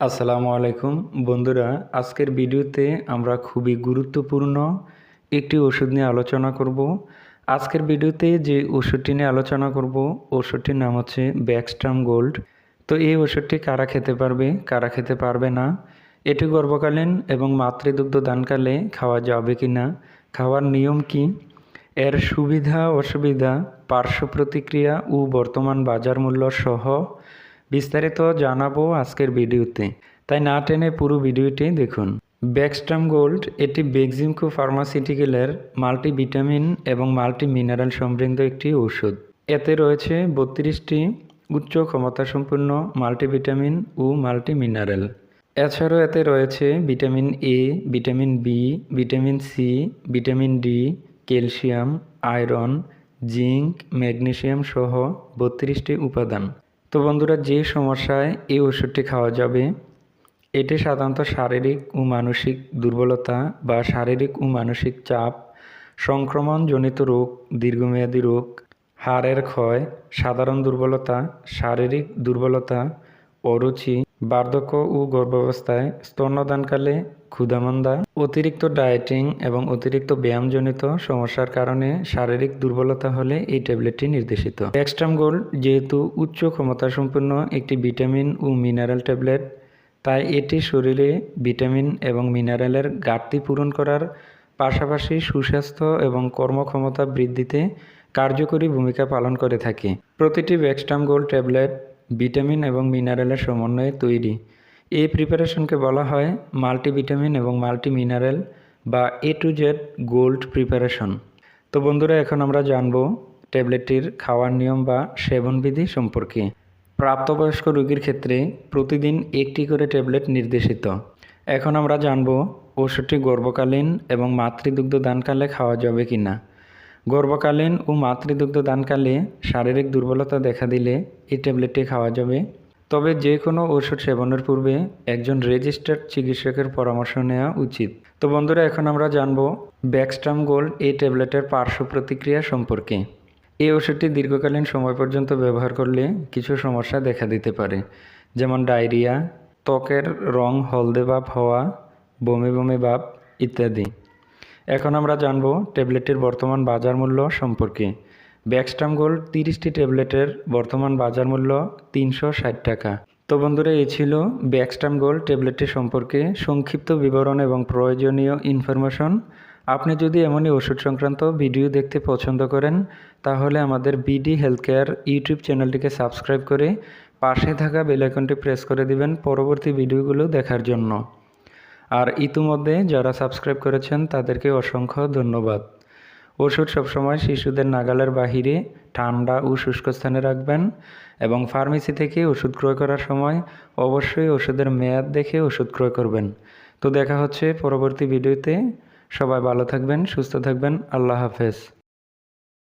আসসালামু আলাইকুম। বন্ধুরা, আজকের ভিডিওতে আমরা খুবই গুরুত্বপূর্ণ একটি ওষুধ নিয়ে আলোচনা করব। আজকের ভিডিওতে যে ওষুধটি নিয়ে আলোচনা করব, ওষুধটির নাম হচ্ছে ব্যাকস্ট্রাম গোল্ড। তো এই ওষুধটি কারা খেতে পারবে, কারা খেতে পারবে না, এটি গর্ভকালীন এবং মাতৃদুগ্ধ দানকালে খাওয়া যাবে কি না খাওয়ার নিয়ম কি, এর সুবিধা, অসুবিধা, পার্শ্ব প্রতিক্রিয়া ও বর্তমান বাজার মূল্য সহ বিস্তারিত জানাব আজকের ভিডিওতে। তাই না টেনে পুরো ভিডিওটি দেখুন। ব্যাকস্ট্রাম গোল্ড, এটি বেক্সিমকো ফার্মাসিউটিক্যালের মাল্টিভিটামিন এবং মাল্টি মিনারেল সমৃদ্ধ একটি ওষুধ এতে রয়েছে বত্রিশটি উচ্চ ক্ষমতাসম্পন্ন মাল্টিভিটামিন ও মাল্টি মিনারেল এছাড়াও এতে রয়েছে vitamin A, vitamin B, vitamin C, vitamin D, calcium, iron, zinc, magnesium সহ বত্রিশটি উপাদান। তো বন্ধুরা, যে সমস্যায় এই ওষুধটি খাওয়া যাবে, এটি সাধারণত শারীরিক ও মানসিক দুর্বলতা বা শারীরিক ও মানসিক চাপ, সংক্রমণজনিত রোগ, দীর্ঘমেয়াদী রোগ, হাড়ের ক্ষয়, সাধারণ দুর্বলতা, শারীরিক দুর্বলতা, অরুচি বার্ধক্য ও গর্ভাবস্থায় স্তন্যদানকালে ক্ষুধামন্দা, অতিরিক্ত ডায়েটিং এবং অতিরিক্ত ব্যায়ামজনিত সমস্যার কারণে শারীরিক দুর্বলতা হলে এই ট্যাবলেটটি নির্দেশিত। এক্সট্রাম গোল্ড যেহেতু উচ্চ ক্ষমতাসম্পন্ন একটি ভিটামিন ও মিনারেল ট্যাবলেট, তাই এটি শরীরে ভিটামিন এবং মিনারেলের ঘাটতি পূরণ করার পাশাপাশি সুস্বাস্থ্য এবং কর্মক্ষমতা বৃদ্ধিতে কার্যকরী ভূমিকা পালন করে থাকে। প্রতিটি ব্যাকস্টাম গোল্ড ট্যাবলেট ভিটামিন এবং মিনারেলের সমন্বয়ে তৈরি। এই প্রিপারেশনকে বলা হয় মাল্টিভিটামিন এবং মাল্টি মিনারেল বা A to Z gold preparation. তো বন্ধুরা, এখন আমরা জানব ট্যাবলেটটির খাওয়ার নিয়ম বা সেবনবিধি সম্পর্কে। প্রাপ্তবয়স্ক রোগীর ক্ষেত্রে প্রতিদিন একটি করে ট্যাবলেট নির্দেশিত। এখন আমরা জানব ওষুধটি গর্ভকালীন এবং মাতৃদুগ্ধ দানকালে খাওয়া যাবে কি না গর্ভকালীন ও মাতৃদুগ্ধ দানকালে শারীরিক দুর্বলতা দেখা দিলে এই ট্যাবলেটটি খাওয়া যাবে। তবে যে কোনো ওষুধ সেবনের পূর্বে একজন রেজিস্টার্ড চিকিৎসকের পরামর্শ নেওয়া উচিত। তো বন্ধুরা, এখন আমরা জানব ব্যাকস্ট্রাম গোল্ড এই ট্যাবলেটের পার্শ্ব প্রতিক্রিয়া সম্পর্কে। এই ওষুধটি দীর্ঘকালীন সময় পর্যন্ত ব্যবহার করলে কিছু সমস্যা দেখা দিতে পারে, যেমন ডায়রিয়া, ত্বকের রং হলদে ভাব হওয়া, বমি বমি ভাব ইত্যাদি। এখন আমরা জানব ট্যাবলেটের বর্তমান বাজার মূল্য সম্পর্কে। ব্যাকস্টাম গোল্ড তিরিশটি ট্যাবলেটের বর্তমান বাজার মূল্য তিনশো ষাট টাকা। তো বন্ধুরা, এই ছিল ব্যাকস্টাম গোল্ড ট্যাবলেটটি সম্পর্কে সংক্ষিপ্ত বিবরণ এবং প্রয়োজনীয় ইনফরমেশন। আপনি যদি এমনই ওষুধ সংক্রান্ত ভিডিও দেখতে পছন্দ করেন, তাহলে আমাদের বিডি হেলথ কেয়ার ইউটিউব চ্যানেলটিকে সাবস্ক্রাইব করে পাশে থাকা বেলাইকনটি প্রেস করে দিবেন পরবর্তী ভিডিওগুলো দেখার জন্য। আর ইতিমধ্যে যারা সাবস্ক্রাইব করেছেন তাদেরকে অসংখ্য ধন্যবাদ। ওষুধ সবসময় শিশুদের নাগালের বাহিরে ঠান্ডা ও শুষ্ক স্থানে রাখবেন এবং ফার্মেসি থেকে ওষুধ ক্রয় করার সময় অবশ্যই ওষুধের মেয়াদ দেখে ওষুধ ক্রয় করবেন। তো দেখা হচ্ছে পরবর্তী ভিডিওতে। সবাই ভালো থাকবেন, সুস্থ থাকবেন। আল্লাহ হাফেজ।